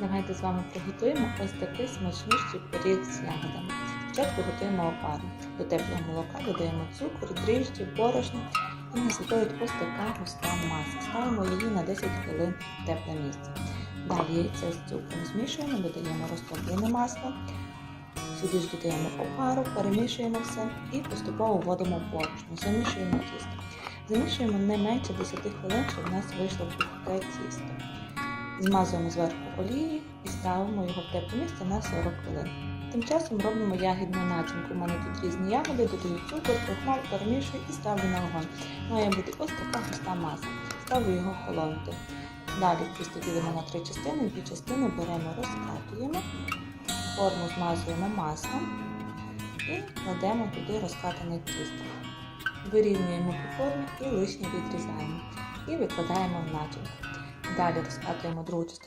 Давайте з вами приготуємо ось такий смачнющий пиріг з ягодами. Спочатку готуємо опару. До теплого молока додаємо цукор, дріжджі, борошно і нас виходить ось така густа маса. Ставимо її на 10 хвилин в тепле місце. Далі яйце з цукром змішуємо, додаємо розтоплене масло. Сюди ж додаємо опару, перемішуємо все і поступово вводимо борошно, замішуємо тісто. Замішуємо не менше 10 хвилин, щоб в нас вийшло пухке тісто. Змазуємо зверху олією і ставимо його в тепле місце на 40 хвилин. Тим часом робимо ягідну начинку. У мене тут різні ягоди, додаю цукор, крохмаль, перемішую і ставлю на вогонь. Має бути ось така густа маса. Ставлю його холонути. Далі тісто ділимо на три частини, дві частини беремо, розкатуємо, форму змазуємо маслом і кладемо туди розкатане тісто. Вирівнюємо по формі і лишнє відрізаємо. І викладаємо в начинку. perdetas atlaimą drūtus